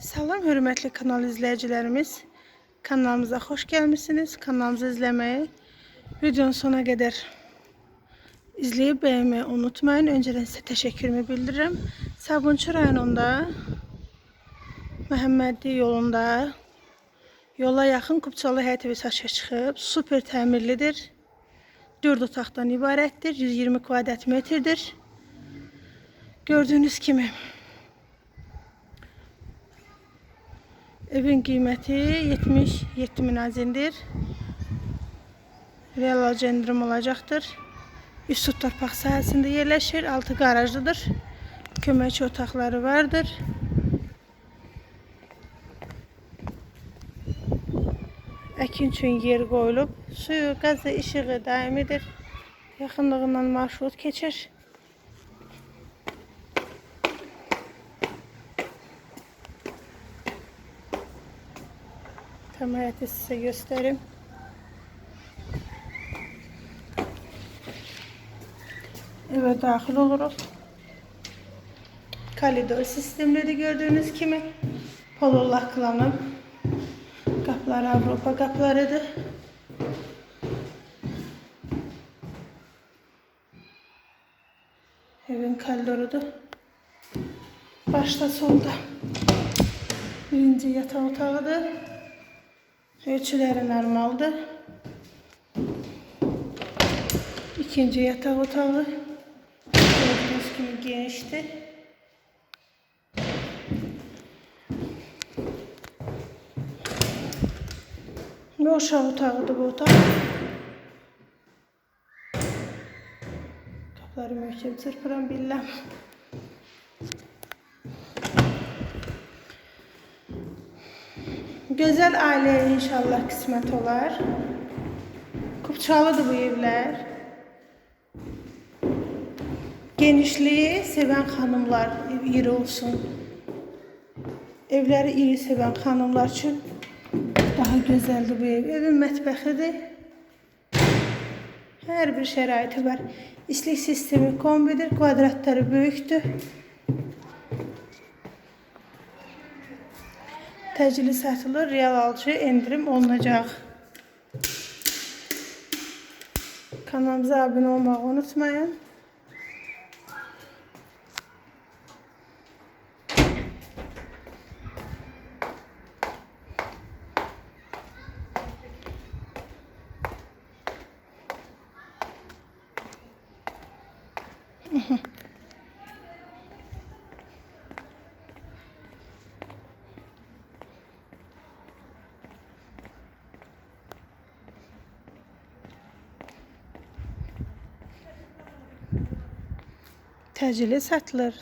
Salam hörmətli kanal izləyicilərimiz. Kanalımıza xoş gəlmisiniz. Kanalımızı izləməyi videonun sona qədər izləyib bəyənməyi unutmayın. Öncədən sizə təşəkkürümü bildirirəm. Sabunçu rayonunda Məhəmmədli yolunda yola yaxın Kupçalı həyət evi saçı çıxıb. Super təmirlidir. 4 otaqdan ibarətdir. 120 kvadrat metrdir. Gördüğünüz kimi Evin qiyməti 77 min azindir. Real acendirim olacaqdır. Üst su torpaq sahəsində yerləşir. Altı qarajlıdır. Köməkçi otaqları vardır. Əkin üçün yer qoyulub. Suyu, qazı, işığı daimidir. Yaxınlığından marşrut keçir. Hayatı size göstereyim. Eve dahil oluruz. Kalidor sistemleri gördüğünüz gibi polo laklanıp kaplar Avrupa kaplarıdır. Evin koridorudur. Başta solda birinci yatak otağıdır. Ölçüleri normaldir. İkinci yatak otağı. Gördüğünüz gibi genişti. Ve uşaq otağıdır bu otaq. Qapıları möhkəm çırpıram billah. Güzel aileye inşallah kısmet olar. Kupçalıdır bu evler. Genişliği seven hanımlar iri olsun. Evləri iri seven hanımlar üçün daha gözəldir bu ev. Evin mətbəxidir. Hər bir şəraiti var. İstilik sistemi kombidir, kvadratları böyükdür. Təcili satılır, real alıcı endirim olunacaq. Kanalımıza abunə olmağı unutmayın. Təcili satılır.